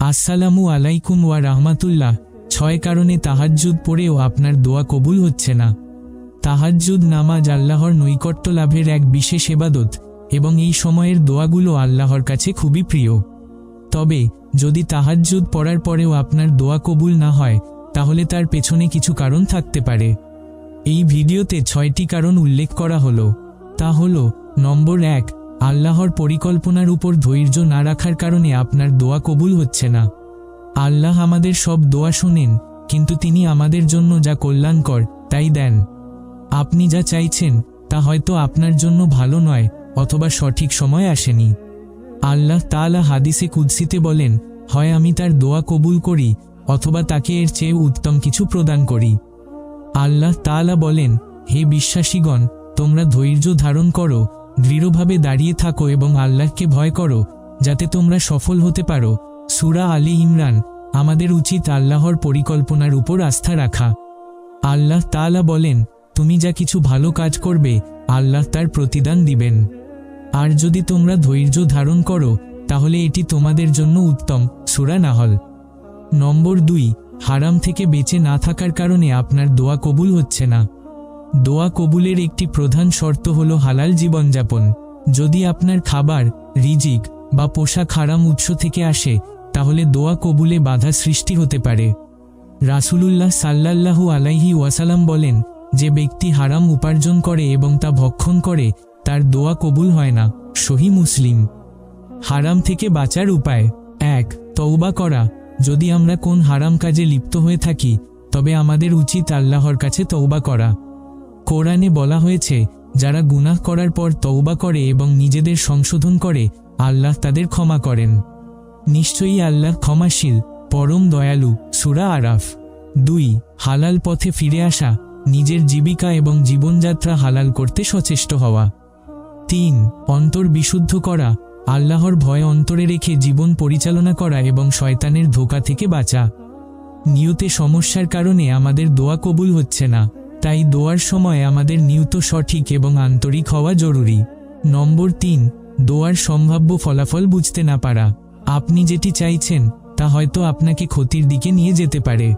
আসসালামু আলাইকুম ওয়া রাহমাতুল্লাহ। ছয় কারণে তাহাজ্জুদ পড়েও আপনার দোয়া কবুল হচ্ছে না। তাহাজ্জুদ নামাজ আল্লাহর নৈকট্য লাভের এক বিশেষ এবাদত এবং এই সময়ের দোয়াগুলো আল্লাহর কাছে খুবই প্রিয়। তবে, যদি তাহাজ্জুদ পড়ার পরেও আপনার দোয়া কবুল না হয়, তাহলে তার পেছনে কিছু কারণ থাকতে পারে। এই ভিডিওতে ছয়টি কারণ উল্লেখ করা হলো। তা হল, নম্বর এক আল্লাহর পরিকল্পনার উপর ধৈর্য না রাখার কারণে আপনার দোয়া কবুল হচ্ছে না। আল্লাহ আমাদের সব দোয়া শোনেন, কিন্তু তিনি আমাদের জন্য যা কল্যাণকর, তাই দেন। আপনি যা চাইছেন, তা হয়তো আপনার জন্য ভালো নয়, অথবা সঠিক সময় আসেনি। আল্লাহ তালা হাদিসে কুদসিতে বলেন, হয় আমি তার দোয়া কবুল করি, অথবা তাকে এর চেয়ে উত্তম কিছু প্রদান করি। আল্লাহ তাআলা বলেন, হে বিশ্বাসীগণ, তোমরা ধৈর্য ধারণ করো দৃঢ়ভাবে দাঁড়িয়ে থাকো এবং আল্লাহকে ভয় করো, যাতে তোমরা সফল হতে পারো। সুরা আলী ইমরান, আমাদের উচিত আল্লাহর পরিকল্পনার উপর আস্থা রাখা। আল্লাহ তাআলা বলেন, তুমি যা কিছু ভালো কাজ করবে, আল্লাহ তার প্রতিদান দিবেন। আর যদি তোমরা ধৈর্য ধারণ করো, তাহলে এটি তোমাদের জন্য উত্তম। সুরা নাহল। নম্বর দুই, হারাম থেকে বেঁচে না থাকার কারণে আপনার দোয়া কবুল হচ্ছে না। দোয়া কবুলের একটি প্রধান শর্ত হল হালাল জীবনযাপন। যদি আপনার খাবার, রিজিক বা পোশাক হারাম উৎস থেকে আসে, তাহলে দোয়া কবুলে বাধা সৃষ্টি হতে পারে। রাসূলুল্লাহ সাল্লাল্লাহু আলাইহি ওয়াসালাম বলেন, যে ব্যক্তি হারাম উপার্জন করে এবং তা ভক্ষণ করে, তার দোয়া কবুল হয় না। সহি মুসলিম। হারাম থেকে বাঁচার উপায়। এক তৌবা করা। যদি আমরা কোন হারাম কাজে লিপ্ত হয়ে থাকি, তবে আমাদের উচিত আল্লাহর কাছে তৌবা করা। কোরআনে বলা হয়েছে, যারা গুনাহ করার পর তৌবা করে এবং নিজেদের সংশোধন করে, আল্লাহ তাদের ক্ষমা করেন। নিশ্চয়ই আল্লাহ ক্ষমাশীল, পরম দয়ালু, সুরা আরাফ। দুই, হালাল পথে ফিরে আসা, নিজের জীবিকা এবং জীবনযাত্রা হালাল করতে সচেষ্ট হওয়া। তিন, অন্তর বিশুদ্ধ করা, আল্লাহর ভয় অন্তরে রেখে জীবন পরিচালনা করা এবং শয়তানের ধোকা থেকে বাঁচা। নিয়তে সমস্যার কারণে আমাদের দোয়া কবুল হচ্ছে না। তাই দোয়ার সময় আমাদের নিয়ত সঠিক এবং আন্তরিক হওয়া জরুরি। নম্বর তিন, দোয়ার সম্ভাব্য ফলাফল বুঝতে না পারা। আপনি যেটি চাইছেন, তা হয়তো আপনাকে ক্ষতির দিকে নিয়ে যেতে পারে।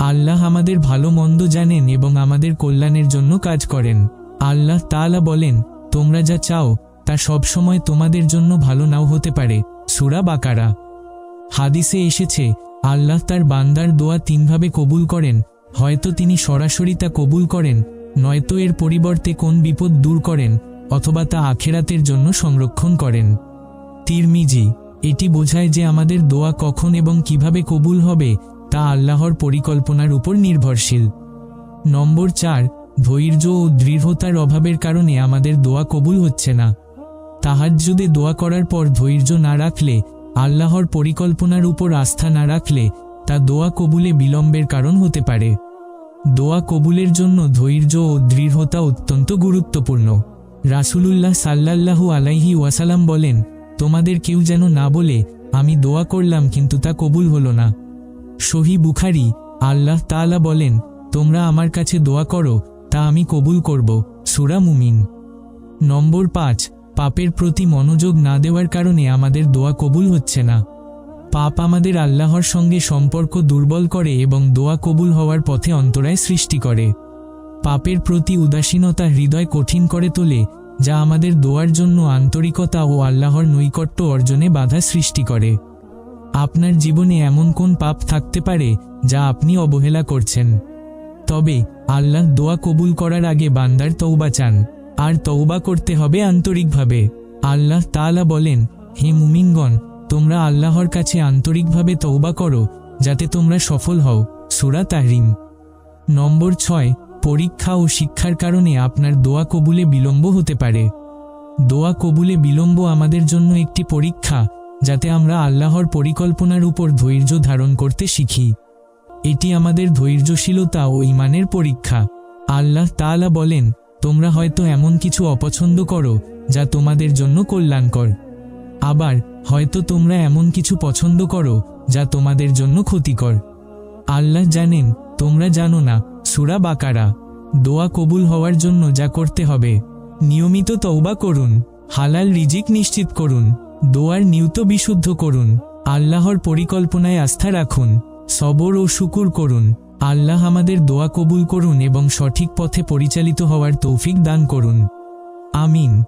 আল্লাহ আমাদের ভালো মন্দ জানেন এবং আমাদের কল্যাণের জন্য কাজ করেন। আল্লাহ তাআলা বলেন, তোমরা যা চাও, তা সবসময় তোমাদের জন্য ভালো নাও হতে পারে। সুরা বাকারা। হাদিসে এসেছে, আল্লাহ তার বান্দার দোয়া তিনভাবে কবুল করেন হয়তো তিনি সরাসরি তা কবুল করেন, নয়তো এর পরিবর্তে কোন বিপদ দূর করেন, অথবা তা আখেরাতের জন্য সংরক্ষণ করেন। তিরমিজি, এটি বোঝায় যে আমাদের দোয়া কখন এবং কীভাবে কবুল হবে, তা আল্লাহর পরিকল্পনার উপর নির্ভরশীল। নম্বর চার, ধৈর্য ও দৃঢ়তার অভাবের কারণে আমাদের দোয়া কবুল হচ্ছে না। তাহাজ্জুদে দোয়া করার পর ধৈর্য না রাখলে, আল্লাহর পরিকল্পনার উপর আস্থা না রাখলে তা দোয়া কবুলে বিলম্বের কারণ হতে পারে। দোয়া কবুলের জন্য ধৈর্য ও দৃঢ়তা অত্যন্ত গুরুত্বপূর্ণ। রাসূলুল্লাহ সাল্লাল্লাহু আলাইহি ওয়াসালাম বলেন, তোমাদের কেউ যেন না বলে, আমি দোয়া করলাম কিন্তু তা কবুল হলো না। সহি বুখারি, আল্লাহ তাআলা বলেন, তোমরা আমার কাছে দোয়া করো, তা আমি কবুল করব। সুরা মুমিন। নম্বর পাঁচ, পাপের প্রতি মনোযোগ না দেওয়ার কারণে আমাদের দোয়া কবুল হচ্ছে না। পাপ আমাদের আল্লাহর সঙ্গে সম্পর্ক দুর্বল করে এবং দোয়া কবুল হওয়ার পথে অন্তরায় সৃষ্টি করে। পাপের প্রতি উদাসীনতা হৃদয় কঠিন করে তোলে, যা আমাদের দোয়ার জন্য আন্তরিকতা ও আল্লাহর নৈকট্য অর্জনে বাধা সৃষ্টি করে। আপনার জীবনে এমন কোন পাপ থাকতে পারে, যা আপনি অবহেলা করছেন? তবে, আল্লাহ দোয়া কবুল করার আগে বান্দার তৌবা চান, আর তৌবা করতে হবে আন্তরিকভাবে। আল্লাহ তাআলা বলেন, হে মুমিনগণ তোমরা আল্লাহর কাছে আন্তরিকভাবে তৌবা করো, যাতে তোমরা সফল হও। সুরা তাহরিম। নম্বর ছয়, পরীক্ষা ও শিক্ষার কারণে আপনার দোয়া কবুলে বিলম্ব হতে পারে। দোয়া কবুলে বিলম্ব আমাদের জন্য একটি পরীক্ষা, যাতে আমরা আল্লাহর পরিকল্পনার উপর ধৈর্য ধারণ করতে শিখি। এটি আমাদের ধৈর্যশীলতা ও ইমানের পরীক্ষা। আল্লাহ তাআলা বলেন, তোমরা হয়তো এমন কিছু অপছন্দ করো, যা তোমাদের জন্য কল্যাণকর। আবার হয়তো তোমরা এমন কিছু পছন্দ করো যা তোমাদের জন্য ক্ষতিকর। আল্লাহ জানেন, তোমরা জানো না, সুরা বাকারা। দোয়া কবুল হওয়ার জন্য যা করতে হবে। নিয়মিত তৌবা করুন, হালাল রিজিক নিশ্চিত করুন, দোয়ার নিয়ত বিশুদ্ধ করুন, আল্লাহর পরিকল্পনায় আস্থা রাখুন, সবর ও শুকুর করুন, আল্লাহ আমাদের দোয়া কবুল করুন এবং সঠিক পথে পরিচালিত হওয়ার তৌফিক দান করুন। আমিন।